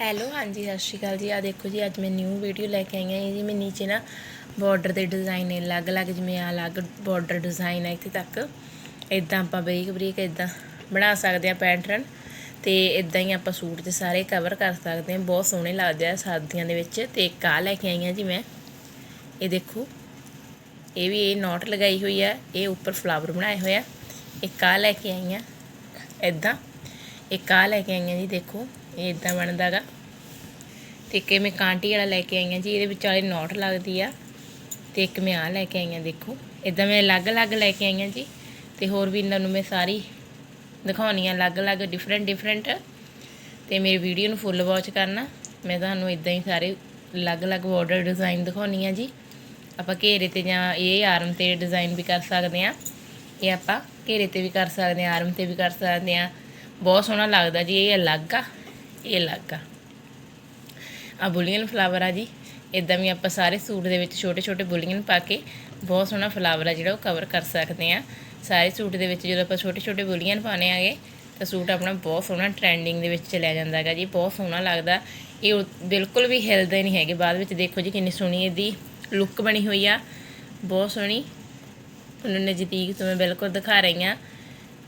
Hello, ਹਾਂਜੀ, ਸਤਿ ਸ਼੍ਰੀ ਅਕਾਲ ਜੀ। ਆ ਦੇਖੋ ਜੀ, ਅੱਜ ਮੈਂ ਨਿਊ ਵੀਡੀਓ ਲੈ ਕੇ ਆਈ ਹਾਂ। ਇਹ ਜੀ ਮੈਂ ਨੀਚੇ ਨਾ ਬਾਰਡਰ ਦੇ ਡਿਜ਼ਾਈਨ ਨੇ, ਅਲੱਗ-ਅਲੱਗ ਜਿਵੇਂ ਆ ਅਲੱਗ ਬਾਰਡਰ ਡਿਜ਼ਾਈਨ ਹੈ ਇੱਥੇ ਤੱਕ। ਇਦਾਂ ਆਪਾਂ ਬਰੀਕ ਬਰੀਕ ਇਦਾਂ ਬਣਾ ਸਕਦੇ ਆ ਪੈਟਰਨ ਤੇ ਇਦਾਂ ਹੀ ਆਪਾਂ ਸੂਟ ਤੇ ਸਾਰੇ ਕਵਰ ਕਰ ਸਕਦੇ ਆ ਬਹੁਤ ਸੋਹਣੇ ਲੱਗਦੇ ਆ ਸਰਦੀਆਂ ਦੇ ਵਿੱਚ ਤੇ ਇੱਕ ਆ ਲੈ ਕੇ ਆਈ ਹਾਂ ਜੀ ਮੈਂ। ਇਹ ਦੇਖੋ, ਇਹ ਵੀ ਇਹ ਨੋਟ ਲਗਾਈ ਹੋਈ ਆ, ਇਹ ਉੱਪਰ ਫਲਾਵਰ ਬਣਾਏ ਹੋਏ ਆ। ਇੱਕ ਆ ਲੈ ਕੇ ਆਈ ਹਾਂ। ਇਦਾਂ ਇੱਕ ਆ ਲੈ ਕੇ ਆਈ ਹਾਂ ਜੀ, ਦੇਖੋ, ਇਹ ਇਦਾਂ ਬਣਦਾਗਾ। ਤੇ ਇੱਕ ਇਹ ਮੈਂ ਕਾਂਟੀ ਵਾਲਾ ਲੈ ਕੇ ਆਈ ਹਾਂ ਜੀ, ਇਹਦੇ ਵਿਚਾਲੇ ਨੋਟ ਲੱਗਦੀ ਆ। ਤੇ ਇੱਕ ਮੈਂ ਆ ਲੈ ਕੇ ਆਈ ਹਾਂ, ਦੇਖੋ। ਇਦਾਂ ਮੈਂ ਅਲੱਗ-ਅਲੱਗ ਲੈ ਕੇ ਆਈ ਹਾਂ ਜੀ, ਤੇ ਹੋਰ ਵੀ ਇਹਨਾਂ ਨੂੰ ਮੈਂ ਸਾਰੀ ਦਿਖਾਉਣੀ ਆ, ਅਲੱਗ-ਅਲੱਗ ਡਿਫਰੈਂਟ ਡਿਫਰੈਂਟ ਤੇ ਮੇਰੀ ਵੀਡੀਓ ਨੂੰ ਫੁੱਲ ਵਾਚ ਕਰਨਾ। ਮੈਂ ਤੁਹਾਨੂੰ ਇਦਾਂ ਹੀ ਸਾਰੇ ਅਲੱਗ-ਅਲੱਗ ਬਾਰਡਰ ਡਿਜ਼ਾਈਨ ਦਿਖਾਉਣੀ ਆ ਜੀ। ਆਪਾਂ ਘੇਰੇ ਤੇ ਜਾਂ ਇਹ ਆਰਮ ਤੇ ਡਿਜ਼ਾਈਨ ਵੀ ਕਰ ਸਕਦੇ ਆ। ਇਹ ਆਪਾਂ ਘੇਰੇ ਤੇ ਵੀ ਕਰ ਸਕਦੇ ਆ ਆਰਮ ਤੇ ਵੀ ਕਰ ਸਕਦੇ ਆ। ਬਹੁਤ ਸੋਹਣਾ ਲੱਗਦਾ ਜੀ, ਇਹ ਅਲੱਗ ਆ, ਇਹ ਅਲੱਗ ਆ। ਆ ਬੁਲੀਅਨ ਫਲਾਵਰ ਆ ਜੀ ਇਦਾਂ ਵੀ ਆਪਾਂ ਸਾਰੇ ਸੂਟ ਦੇ ਵਿੱਚ ਛੋਟੇ ਛੋਟੇ ਬੁਲੀਅਨ ਪਾ ਕੇ ਬਹੁਤ ਸੋਹਣਾ ਫਲਾਵਰ ਆ ਜਿਹੜਾ ਉਹ ਕਵਰ ਕਰ ਸਕਦੇ ਆ ਸਾਰੇ ਸੂਟ ਦੇ ਵਿੱਚ ਜਦੋਂ ਆਪਾਂ ਛੋਟੇ ਛੋਟੇ ਬੁਲੀਅਨ ਪਾਣੇ ਆਗੇ, ਤਾਂ ਸੂਟ ਆਪਣਾ ਬਹੁਤ ਸੋਹਣਾ ਟ੍ਰੈਂਡਿੰਗ ਦੇ ਵਿੱਚ ਚਲਿਆ ਜਾਂਦਾ ਹੈਗਾ ਜੀ, ਬਹੁਤ ਸੋਹਣਾ ਲੱਗਦਾ। ਇਹ ਬਿਲਕੁਲ ਵੀ ਹਿਲਦੇ ਨਹੀਂ ਹੈਗੇ, ਬਾਅਦ ਵਿੱਚ ਦੇਖੋ ਜੀ ਕਿੰਨੀ ਸੋਹਣੀ ਇਹਦੀ ਲੁੱਕ ਬਣੀ ਹੋਈ ਆ। ਬਹੁਤ ਸੋਹਣੀ। ਤੁਹਾਨੂੰ ਨਜ਼ਦੀਕ ਤੋਂ ਮੈਂ ਬਿਲਕੁਲ ਦਿਖਾ ਰਹੀ ਹਾਂ।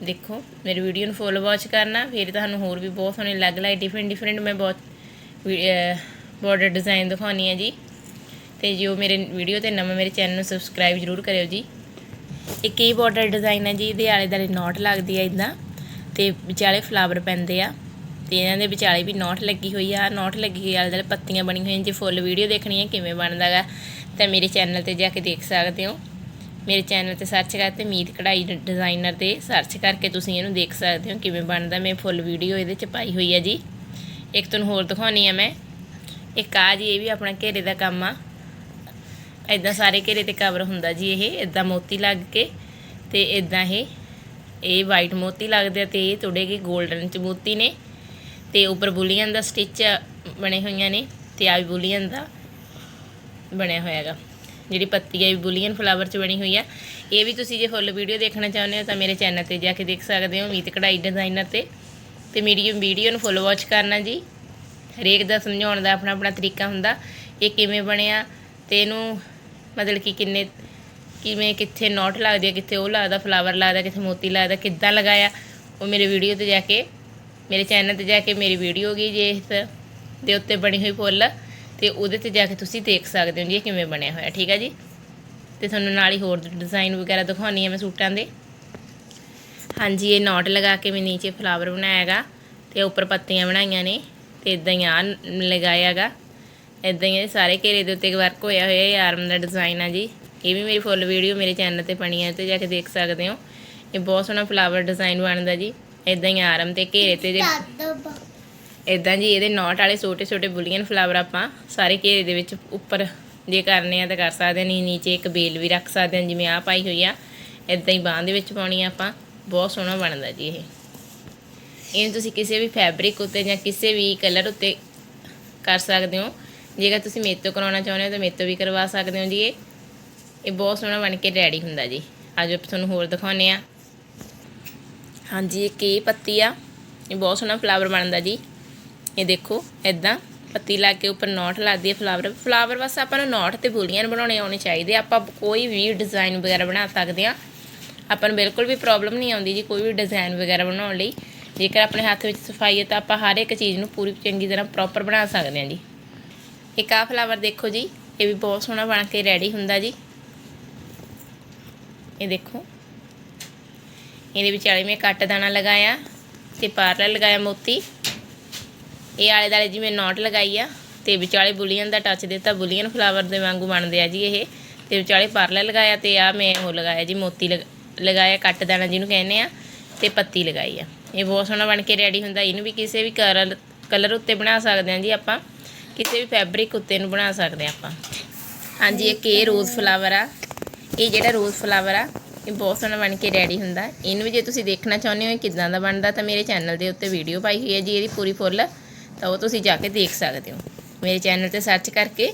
ਦੇਖੋ, ਮੇਰੀ ਵੀਡੀਓ ਨੂੰ ਫੁੱਲ ਵਾਚ ਕਰਨਾ, ਫਿਰ ਤੁਹਾਨੂੰ ਹੋਰ ਵੀ ਬਹੁਤ ਸੋਹਣੇ ਅਲੱਗ ਅਲੱਗ ਡਿਫਰੈਂਟ ਡਿਫਰੈਂਟ ਮੈਂ ਬਹੁਤ ਬਾਰਡਰ ਡਿਜ਼ਾਈਨ ਦਿਖਾਉਣੀ ਹੈ ਜੀ। ਤੇ ਜੋ ਮੇਰੇ ਵੀਡੀਓ ਤੇ ਨਵਾਂ ਮੇਰੇ ਚੈਨਲ ਨੂੰ ਸਬਸਕ੍ਰਾਈਬ ਜ਼ਰੂਰ ਕਰਿਓ ਜੀ। ਇਹ ਇਹ ਬਾਰਡਰ ਡਿਜ਼ਾਈਨ ਹੈ ਜੀ, ਇਹਦੇ ਆਲੇ ਦੁਆਲੇ ਨੋਟ ਲੱਗਦੀ ਹੈ ਇਦਾਂ ਤੇ ਵਿਚਾਲੇ ਫਲਾਵਰ ਪੈਂਦੇ ਆ। ਤੇ ਇਹਨਾਂ ਦੇ ਵਿਚਾਲੇ ਵੀ ਨੋਟ ਲੱਗੀ ਹੋਈ ਆ ਨੋਟ ਲੱਗੀ ਹੋਈ ਆਲੇ ਦੁਆਲੇ ਪੱਤੀਆਂ ਬਣੀ ਹੋਈਆਂ ਜੇ ਫੁੱਲ ਵੀਡੀਓ ਦੇਖਣੀ ਹੈ ਕਿਵੇਂ ਬਣਦਾਗਾ, ਤਾਂ ਮੇਰੇ ਚੈਨਲ ਤੇ ਜਾ ਕੇ ਦੇਖ ਸਕਦੇ ਹੋ। ਮੇਰੇ ਚੈਨਲ ਤੇ ਸਰਚ ਕਰਕੇ ਮੀਤ ਕਢਾਈ ਡਿਜ਼ਾਈਨਰ ਤੇ ਸਰਚ ਕਰਕੇ ਤੁਸੀਂ ਇਹਨੂੰ ਦੇਖ ਸਕਦੇ ਹੋ ਕਿਵੇਂ ਬਣਦਾ। ਮੈਂ ਫੁੱਲ ਵੀਡੀਓ ਇਹਦੇ ਚ ਪਾਈ ਹੋਈ ਹੈ ਜੀ। ਇੱਕ ਤੁਹਾਨੂੰ ਹੋਰ ਦਿਖਾਉਣੀ ਆ ਮੈਂ। ਇੱਕ ਆ ਜੀ, ਇਹ ਵੀ ਆਪਣਾ ਘੇਰੇ ਦਾ ਕੰਮ ਆ। ਇਦਾਂ ਸਾਰੇ ਘੇਰੇ ਤੇ ਕਵਰ ਹੁੰਦਾ ਜੀ ਇਹ ਇਦਾਂ ਮੋਤੀ ਲੱਗ ਕੇ ਤੇ ਇਦਾਂ ਇਹ ਇਹ ਵਾਈਟ ਮੋਤੀ ਲੱਗਦੇ ਆ ਤੇ ਇਹ ਥੋੜੇ ਕੇ 골ਡਨ ਚ ਮੋਤੀ ਨੇ। ਤੇ ਉੱਪਰ ਬੁਲੀਅਨ ਦਾ ਸਟਿਚ ਬਣੇ ਹੋਈਆਂ ਨੇ ਤੇ ਆ ਵੀ ਬੁਲੀਅਨ ਦਾ ਬਣਿਆ ਹੋਇਆ ਹੈਗਾ ਜਿਹੜੀ ਪੱਤੀ ਹੈ ਵੀ ਬੁਲੀਅਨ ਫਲਾਵਰ ਚ ਬਣੀ ਹੋਈ ਆ। ਇਹ ਵੀ ਤੁਸੀਂ ਜੇ ਫੁੱਲ ਵੀਡੀਓ ਦੇਖਣਾ ਚਾਹੁੰਦੇ ਹੋ ਤਾਂ ਮੇਰੇ ਚੈਨਲ ਤੇ ਜਾ ਕੇ ਦੇਖ ਸਕਦੇ ਹੋ, ਮੀਤ ਕਢਾਈ ਡਿਜ਼ਾਈਨਰ ਤੇ। ਤੇ ਮੇਰੀ ਵੀਡੀਓ ਨੂੰ ਫੁੱਲ ਵਾਚ ਕਰਨਾ ਜੀ। ਹਰੇਕ ਦਾ ਸਮਝਾਉਣ ਦਾ ਆਪਣਾ ਆਪਣਾ ਤਰੀਕਾ ਹੁੰਦਾ। ਇਹ ਕਿਵੇਂ ਬਣਿਆ ਤੇ ਇਹਨੂੰ ਮਤਲਬ ਕਿ ਕਿੰਨੇ, ਕਿਵੇਂ, ਕਿੱਥੇ ਨੋਟ ਲੱਗਦੀ ਹੈ ਕਿੱਥੇ ਉਹ ਲੱਗਦਾ ਫਲਾਵਰ ਲੱਗਦਾ, ਕਿੱਥੇ ਮੋਤੀ ਲੱਗਦਾ, ਕਿੱਦਾਂ ਲਗਾਇਆ, ਉਹ ਮੇਰੇ ਵੀਡੀਓ ਤੇ ਜਾ ਕੇ, ਮੇਰੇ ਚੈਨਲ ਤੇ ਜਾ ਕੇ ਮੇਰੀ ਵੀਡੀਓ ਗਈ ਜੇ ਇਸ ਦੇ ਉੱਤੇ ਬਣੀ ਹੋਈ ਫੁੱਲ। ਤੇ ਉਹਦੇ ਤੇ ਜਾ ਕੇ ਤੁਸੀਂ ਦੇਖ ਸਕਦੇ ਹੋ ਜੀ ਇਹ ਕਿਵੇਂ ਬਣਿਆ ਹੋਇਆ, ਠੀਕ ਹੈ ਜੀ? ਤੇ ਤੁਹਾਨੂੰ ਨਾਲ ਹੀ ਹੋਰ ਡਿਜ਼ਾਈਨ ਵਗੈਰਾ ਦਿਖਾਉਣੀ ਹੈ ਮੈਂ ਸੂਟਾਂ ਦੇ। ਹਾਂਜੀ, ਇਹ ਨੋਟ ਲਗਾ ਕੇ ਮੈਂ ਨੀਚੇ ਫਲਾਵਰ ਬਣਾਇਆ ਹੈਗਾ ਤੇ ਉੱਪਰ ਪੱਤੀਆਂ ਬਣਾਈਆਂ ਨੇ ਤੇ ਇਦਾਂ ਹੀ ਆ ਲਗਾਇਆ ਹੈਗਾ। ਇਦਾਂ ਹੀ ਇਹ ਸਾਰੇ ਘੇਰੇ ਦੇ ਉੱਤੇ ਵਰਕ ਹੋਇਆ ਹੋਇਆ ਇਹ ਆਰਮ ਦਾ ਡਿਜ਼ਾਈਨ ਆ ਜੀ। ਇਹ ਵੀ ਮੇਰੀ ਫੁੱਲ ਵੀਡੀਓ ਮੇਰੇ ਚੈਨਲ ਤੇ ਬਣੀ ਹੈ ਤੇ ਜਾ ਕੇ ਦੇਖ ਸਕਦੇ ਹੋ। ਇਹ ਬਹੁਤ ਸੋਹਣਾ ਫਲਾਵਰ ਡਿਜ਼ਾਈਨ ਬਣਦਾ ਜੀ। ਇਦਾਂ ਹੀ ਆਰਮ ਤੇ ਘੇਰੇ ਤੇ ਜੇ ਇਦਾਂ ਜੀ ਇਹਦੇ ਨੋਟ ਵਾਲੇ ਛੋਟੇ ਛੋਟੇ ਬੁਲੀਅਨ ਫਲਾਵਰ ਆਪਾਂ ਸਾਰੇ ਘੇਰੇ ਦੇ ਵਿੱਚ ਉੱਪਰ ਜੇ ਕਰਨੇ ਆ ਤਾਂ ਕਰ ਸਕਦੇ ਨਹੀਂ ਨੀਚੇ ਇੱਕ ਬੇਲ ਵੀ ਰੱਖ ਸਕਦੇ ਹਾਂ ਜਿਵੇਂ ਆ ਪਾਈ ਹੋਈ ਆ। ਇਦਾਂ ਹੀ ਬਾਹਾਂ ਦੇ ਵਿੱਚ ਪਾਉਣੀ ਆ ਆਪਾਂ। ਬਹੁਤ ਸੋਹਣਾ ਬਣਦਾ ਜੀ ਇਹ। ਇਹਨੂੰ ਤੁਸੀਂ ਕਿਸੇ ਵੀ ਫੈਬਰਿਕ ਉੱਤੇ ਜਾਂ ਕਿਸੇ ਵੀ ਕਲਰ ਉੱਤੇ ਕਰ ਸਕਦੇ ਹੋ। ਜੇਕਰ ਤੁਸੀਂ ਮੇਰੇ ਤੋਂ ਕਰਾਉਣਾ ਚਾਹੁੰਦੇ ਹੋ ਤਾਂ ਮੇਰੇ ਤੋਂ ਵੀ ਕਰਵਾ ਸਕਦੇ ਹੋ ਜੀ ਇਹ। ਇਹ ਬਹੁਤ ਸੋਹਣਾ ਬਣ ਕੇ ਰੈਡੀ ਹੁੰਦਾ ਜੀ। ਅੱਜ ਆਪਾਂ ਤੁਹਾਨੂੰ ਹੋਰ ਦਿਖਾਉਨੇ ਆ। ਹਾਂਜੀ ਇਹ ਕੀ ਪੱਤੀ ਆ। ਇਹ ਬਹੁਤ ਸੋਹਣਾ ਫਲਾਵਰ ਬਣਦਾ ਜੀ। ਇਹ ਦੇਖੋ ਇਦਾਂ ਪੱਤੀ ਲਾ ਕੇ ਉੱਪਰ ਨੋਟ ਲੱਗਦੀ ਹੈ ਫਲਾਵਰ ਫਲਾਵਰ ਬਸ ਆਪਾਂ ਨੂੰ ਨੋਟ ਤੇ ਬੁਲੀਅਨ ਬਣਾਉਣੇ ਆਉਣੇ ਚਾਹੀਦੇ ਆਪਾਂ ਕੋਈ ਵੀ ਡਿਜ਼ਾਈਨ ਵਗੈਰਾ ਬਣਾ ਸਕਦੇ ਆ। ਆਪਾਂ ਨੂੰ ਬਿਲਕੁਲ ਵੀ ਪ੍ਰੋਬਲਮ ਨਹੀਂ ਆਉਂਦੀ ਜੀ ਕੋਈ ਵੀ ਡਿਜ਼ਾਈਨ ਵਗੈਰਾ ਬਣਾਉਣ ਲਈ। ਜੇਕਰ ਆਪਣੇ ਹੱਥ ਵਿੱਚ ਸਫ਼ਾਈ ਹੈ ਤਾਂ ਆਪਾਂ ਹਰ ਇੱਕ ਚੀਜ਼ ਨੂੰ ਪੂਰੀ ਚੰਗੀ ਤਰ੍ਹਾਂ ਪ੍ਰੋਪਰ ਬਣਾ ਸਕਦੇ ਹਾਂ ਜੀ। ਇੱਕ ਆ ਫਲਾਵਰ ਦੇਖੋ ਜੀ, ਇਹ ਵੀ ਬਹੁਤ ਸੋਹਣਾ ਬਣ ਕੇ ਰੈਡੀ ਹੁੰਦਾ ਜੀ। ਇਹ ਦੇਖੋ, ਇਹਦੇ ਵਿਚਾਲੇ ਮੈਂ ਕੱਟ ਦਾਣਾ ਲਗਾਇਆ ਤੇ ਪਾਰਲਰ ਲਗਾਇਆ ਮੋਤੀ। ਇਹ ਆਲੇ ਦਾਲੇ ਜਿਵੇਂ ਨੋਟ ਲਗਾਈ ਆ, ਤੇ ਵਿਚਾਲੇ ਬੁਲੀਅਨ ਦਾ ਟੱਚ ਦਿੱਤਾ, ਬੁਲੀਅਨ ਫਲਾਵਰ ਦੇ ਵਾਂਗੂ ਬਣਦੇ ਆ ਜੀ ਇਹ। ਤੇ ਵਿਚਾਲੇ ਪਾਰਲਰ ਲਗਾਇਆ ਤੇ ਆ ਮੈਂ ਉਹ ਲਗਾਇਆ ਜੀ, ਮੋਤੀ ਲਗਾਇਆ, ਕੱਟ ਦਾਣਾ ਜਿਹਨੂੰ ਕਹਿੰਦੇ ਆ, ਤੇ ਪੱਤੀ ਲਗਾਈ ਆ। ਇਹ ਬਹੁਤ ਸੋਹਣਾ ਬਣ ਕੇ ਰੈਡੀ ਹੁੰਦਾ, ਇਹਨੂੰ ਵੀ ਕਿਸੇ ਵੀ ਕਲਰ ਕਲਰ ਉੱਤੇ ਬਣਾ ਸਕਦੇ ਹਾਂ ਜੀ ਆਪਾਂ। ਕਿਸੇ ਵੀ ਫੈਬਰਿਕ ਉੱਤੇ ਨੂੰ ਬਣਾ ਸਕਦੇ ਹਾਂ ਆਪਾਂ। ਹਾਂਜੀ, ਇੱਕ ਇਹ ਰੋਜ਼ ਫਲਾਵਰ ਆ। ਇਹ ਜਿਹੜਾ ਰੋਜ਼ ਫਲਾਵਰ ਆ, ਇਹ ਬਹੁਤ ਸੋਹਣਾ ਬਣ ਕੇ ਰੈਡੀ ਹੁੰਦਾ। ਇਹਨੂੰ ਵੀ ਜੇ ਤੁਸੀਂ ਦੇਖਣਾ ਚਾਹੁੰਦੇ ਹੋ ਇਹ ਕਿਦਾਂ ਦਾ ਬਣਦਾ, ਤਾਂ ਮੇਰੇ ਚੈਨਲ ਦੇ ਉੱਤੇ ਵੀਡੀਓ ਪਾਈ ਹੋਈ ਹੈ ਜੀ, ਇਹਦੀ ਪੂਰੀ ਫੁੱਲ ਤਾਂ ਉਹ ਤੁਸੀਂ ਜਾ ਕੇ ਦੇਖ ਸਕਦੇ ਹੋ। ਮੇਰੇ ਚੈਨਲ ਤੇ ਸਰਚ ਕਰਕੇ,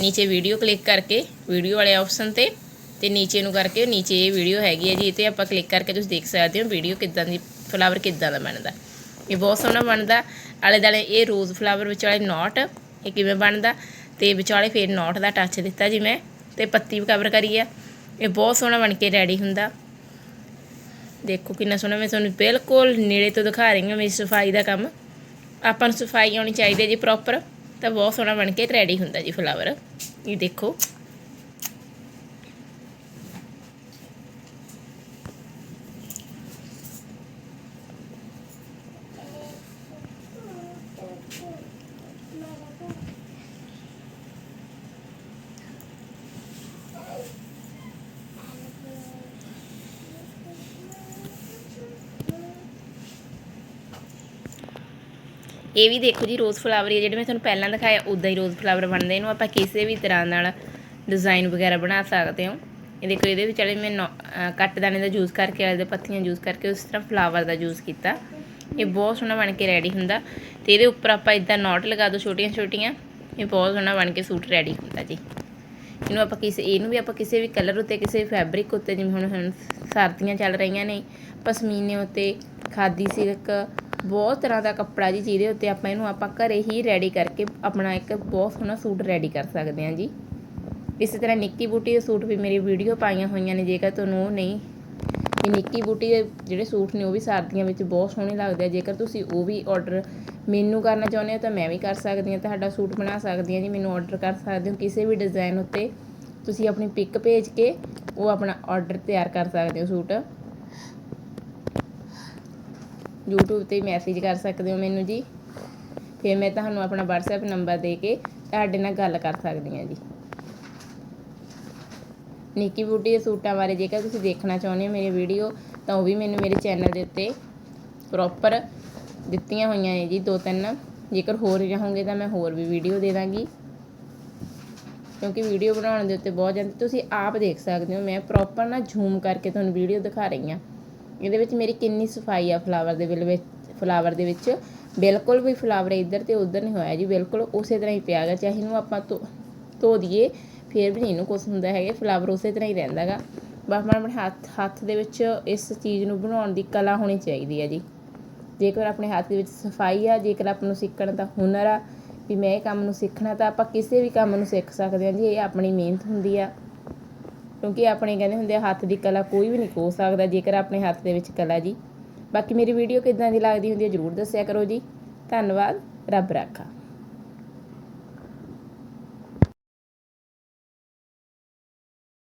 ਨੀਚੇ ਵੀਡੀਓ ਕਲਿੱਕ ਕਰਕੇ ਵੀਡੀਓ ਵਾਲੇ ਆਪਸ਼ਨ ਤੇ ਤੇ ਨੀਚੇ ਨੂੰ ਕਰਕੇ, ਨੀਚੇ ਇਹ ਵੀਡੀਓ ਹੈਗੀ ਹੈ ਜੀ, ਇਹ ਤੇ ਆਪਾਂ ਕਲਿੱਕ ਕਰਕੇ ਤੁਸੀਂ ਦੇਖ ਸਕਦੇ ਹੋ ਵੀਡੀਓ ਕਿੱਦਾਂ ਦੀ ਫਲਾਵਰ ਕਿੱਦਾਂ ਦਾ ਬਣਦਾ। ਇਹ ਬਹੁਤ ਸੋਹਣਾ ਬਣਦਾ। ਆਲੇ ਦਾਲੇ ਇਹ ਰੋਜ਼ ਫਲਾਵਰ ਵਿਚਾਲੇ ਨੋਟ ਇਹ ਕਿਵੇਂ ਬਣਦਾ? ਤੇ ਵਿਚਾਲੇ ਫੇਰ ਨੋਟ ਦਾ ਟੱਚ ਦਿੱਤਾ ਜੀ ਮੈਂ, ਤੇ ਪੱਤੀ ਵੀ ਕਵਰ ਕਰੀ ਆ। ਇਹ ਬਹੁਤ ਸੋਹਣਾ ਬਣ ਕੇ ਰੈਡੀ ਹੁੰਦਾ। ਦੇਖੋ ਕਿੰਨਾ ਸੋਹਣਾ, ਮੈਂ ਤੁਹਾਨੂੰ ਬਿਲਕੁਲ ਨੇੜੇ ਤੋਂ ਦਿਖਾ ਰਹੀ ਹਾਂ ਮੇਰੀ ਸਫ਼ਾਈ ਦਾ ਕੰਮ। ਆਪਾਂ ਨੂੰ ਸਫ਼ਾਈ ਆਉਣੀ ਚਾਹੀਦੀ ਹੈ ਜੀ ਪ੍ਰੋਪਰ ਤਾਂ ਬਹੁਤ ਸੋਹਣਾ ਬਣ ਕੇ ਰੈਡੀ ਹੁੰਦਾ ਜੀ ਫਲਾਵਰ ਇਹ ਦੇਖੋ। ਇਹ ਵੀ ਦੇਖੋ ਜੀ ਰੋਜ਼ ਫਲਾਵਰ ਹੀ ਜਿਹੜੇ ਮੈਂ ਤੁਹਾਨੂੰ ਪਹਿਲਾਂ ਦਿਖਾਇਆ ਉਦਾਂ ਹੀ ਰੋਜ਼ ਫਲਾਵਰ ਬਣਦੇ ਇਹਨੂੰ ਆਪਾਂ ਕਿਸੇ ਵੀ ਤਰ੍ਹਾਂ ਨਾਲ ਡਿਜ਼ਾਈਨ ਵਗੈਰਾ ਬਣਾ ਸਕਦੇ ਹਾਂ। ਇਹ ਦੇਖੋ, ਇਹਦੇ ਵਿੱਚ ਵਾਲੇ ਮੈਂ ਨੌ- ਅਹ ਕੱਟ ਦਾਣੇ ਦਾ ਯੂਜ਼ ਕਰਕੇ, ਵਾਲੇ ਦੇ ਪੱਤੀਆਂ ਯੂਜ਼ ਕਰਕੇ, ਉਸ ਤਰ੍ਹਾਂ ਫਲਾਵਰ ਦਾ ਯੂਜ਼ ਕੀਤਾ। ਇਹ ਬਹੁਤ ਸੋਹਣਾ ਬਣ ਕੇ ਰੈਡੀ ਹੁੰਦਾ। ਤੇ ਇਹਦੇ ਉੱਪਰ ਆਪਾਂ ਇਦਾਂ ਨੋਟ ਲਗਾ ਦੋ ਛੋਟੀਆਂ ਛੋਟੀਆਂ ਇਹ ਬਹੁਤ ਸੋਹਣਾ ਬਣ ਕੇ ਸੂਟ ਰੈਡੀ ਹੁੰਦਾ ਜੀ। ਇਹਨੂੰ ਆਪਾਂ ਕਿਸੇ, ਇਹਨੂੰ ਵੀ ਆਪਾਂ ਕਿਸੇ ਵੀ ਕਲਰ ਉੱਤੇ, ਕਿਸੇ ਵੀ ਫੈਬਰਿਕ ਉੱਤੇ, ਜਿਵੇਂ ਹੁਣ ਹੁਣ ਸਰਦੀਆਂ ਚੱਲ ਰਹੀਆਂ ਨੇ, ਪਸ਼ਮੀਨੇ ਉੱਤੇ, ਖਾਦੀ ਸਿਲਕ ਬਹੁਤ ਤਰ੍ਹਾਂ ਦਾ ਕੱਪੜਾ ਜੀ, ਜਿਹਦੇ ਉੱਤੇ ਆਪਾਂ ਇਹਨੂੰ ਆਪਾਂ ਘਰੇ ਹੀ ਰੈਡੀ ਕਰਕੇ ਆਪਣਾ ਇੱਕ ਬਹੁਤ ਸੋਹਣਾ ਸੂਟ ਰੈਡੀ ਕਰ ਸਕਦੇ ਹਾਂ ਜੀ। ਇਸੇ ਤਰ੍ਹਾਂ ਨਿੱਕੀ ਬੂਟੀ ਦੇ ਸੂਟ ਵੀ ਮੇਰੀ ਵੀਡੀਓ ਪਾਈਆਂ ਹੋਈਆਂ ਨੇ, ਜੇਕਰ ਤੁਹਾਨੂੰ ਉਹ ਨਹੀਂ ਇਹ ਨਿੱਕੀ ਬੂਟੀ ਦੇ ਜਿਹੜੇ ਸੂਟ ਨੇ, ਉਹ ਵੀ ਸਰਦੀਆਂ ਵਿੱਚ ਬਹੁਤ ਸੋਹਣੇ ਲੱਗਦੇ ਆ। ਜੇਕਰ ਤੁਸੀਂ ਉਹ ਵੀ ਆਰਡਰ ਮੈਨੂੰ ਕਰਨਾ ਚਾਹੁੰਦੇ ਹੋ ਤਾਂ ਮੈਂ ਵੀ ਕਰ ਸਕਦੀ ਹਾਂ, ਤੁਹਾਡਾ ਸੂਟ ਬਣਾ ਸਕਦੀ ਹਾਂ ਜੀ, ਮੈਨੂੰ ਆਰਡਰ ਕਰ ਸਕਦੇ ਹੋ। ਕਿਸੇ ਵੀ ਡਿਜ਼ਾਈਨ ਉੱਤੇ ਤੁਸੀਂ ਆਪਣੀ ਪਿਕ ਭੇਜ ਕੇ ਉਹ ਆਪਣਾ ਆਰਡਰ ਤਿਆਰ ਕਰ ਸਕਦੇ ਹੋ ਸੂਟ। YouTube ਤੇ ਮੈਸੇਜ ਕਰ ਸਕਦੇ ਹੋ ਮੈਨੂੰ ਜੀ। ਫਿਰ ਮੈਂ ਤੁਹਾਨੂੰ ਆਪਣਾ WhatsApp ਨੰਬਰ ਦੇ ਕੇ ਤੁਹਾਡੇ ਨਾਲ ਗੱਲ ਕਰ ਸਕਦੀ ਹਾਂ ਜੀ। ਨਿੱਕੀ ਬੂਟੀ ਦੇ ਸੂਟਾਂ ਬਾਰੇ ਜੇਕਰ ਤੁਸੀਂ ਦੇਖਣਾ ਚਾਹੁੰਦੇ ਹੋ ਮੇਰੀ ਵੀਡੀਓ ਤਾਂ ਉਹ ਵੀ ਮੈਨੂੰ ਮੇਰੇ ਚੈਨਲ ਦੇ ਉੱਤੇ ਪ੍ਰੋਪਰ ਦਿੱਤੀਆਂ ਹੋਈਆਂ ਨੇ ਜੀ, ਦੋ ਤਿੰਨ। ਜੇਕਰ ਹੋਰ ਚਾਹੋਗੇ ਤਾਂ ਮੈਂ ਹੋਰ ਵੀ ਵੀਡੀਓ ਦੇ ਦਾਂਗੀ। ਕਿਉਂਕਿ ਵੀਡੀਓ ਬਣਾਉਣ ਦੇ ਉੱਤੇ ਬਹੁਤ ਜਾਂਦੀ ਤੁਸੀਂ ਆਪ ਦੇਖ ਸਕਦੇ ਹੋ, ਮੈਂ ਪ੍ਰੋਪਰ ਨਾ ਜ਼ੂਮ ਕਰਕੇ ਤੁਹਾਨੂੰ ਵੀਡੀਓ ਦਿਖਾ ਰਹੀ ਹਾਂ। ਇਹਦੇ ਵਿੱਚ ਮੇਰੀ ਕਿੰਨੀ ਸਫ਼ਾਈ ਆ ਫਲਾਵਰ ਦੇ ਬਿਲ ਵਿੱਚ ਫਲਾਵਰ ਦੇ ਵਿੱਚ। ਬਿਲਕੁਲ ਵੀ ਫਲਾਵਰ ਇੱਧਰ ਤੇ ਉੱਧਰ ਨਹੀਂ ਹੋਇਆ ਜੀ, ਬਿਲਕੁਲ ਉਸੇ ਤਰ੍ਹਾਂ ਹੀ ਪਿਆ ਗਿਆ ਚਾਹੇ ਇਹਨੂੰ ਆਪਾਂ ਧੋ ਧੋ ਦਈਏ ਫਿਰ ਵੀ ਨਹੀਂ ਇਹਨੂੰ ਕੁਛ ਹੁੰਦਾ ਹੈਗਾ, ਫਲਾਵਰ ਉਸੇ ਤਰ੍ਹਾਂ ਹੀ ਰਹਿੰਦਾ ਗਾ। ਬਸ ਆਪਣੇ ਆਪਣੇ ਹੱਥ ਹੱਥ ਦੇ ਵਿੱਚ ਇਸ ਚੀਜ਼ ਨੂੰ ਬਣਾਉਣ ਦੀ ਕਲਾ ਹੋਣੀ ਚਾਹੀਦੀ ਹੈ ਜੀ। ਜੇਕਰ ਆਪਣੇ ਹੱਥ ਦੇ ਵਿੱਚ ਸਫ਼ਾਈ ਆ, ਜੇਕਰ ਆਪ ਨੂੰ ਸਿੱਖਣ ਦਾ ਹੁਨਰ ਆ ਵੀ ਮੈਂ ਇਹ ਕੰਮ ਨੂੰ ਸਿੱਖਣਾ, ਤਾਂ ਆਪਾਂ ਕਿਸੇ ਵੀ ਕੰਮ ਨੂੰ ਸਿੱਖ ਸਕਦੇ ਹਾਂ ਜੀ, ਇਹ ਆਪਣੀ ਮਿਹਨਤ ਹੁੰਦੀ ਆ। ਕਿਉਂਕਿ ਆਪਣੇ ਕਹਿੰਦੇ ਹੁੰਦੇ ਆ, ਹੱਥ ਦੀ ਕਲਾ ਕੋਈ ਵੀ ਨਹੀਂ ਖੋ ਸਕਦਾ ਜੇਕਰ ਆਪਣੇ ਹੱਥ ਦੇ ਵਿੱਚ ਕਲਾ ਜੀ। ਬਾਕੀ ਮੇਰੀ ਵੀਡੀਓ ਕਿੱਦਾਂ ਦੀ ਲੱਗਦੀ ਹੁੰਦੀ ਹੈ ਜਰੂਰ ਦੱਸਿਆ ਕਰੋ ਜੀ। ਧੰਨਵਾਦ, ਰੱਬ ਰਾਖਾ।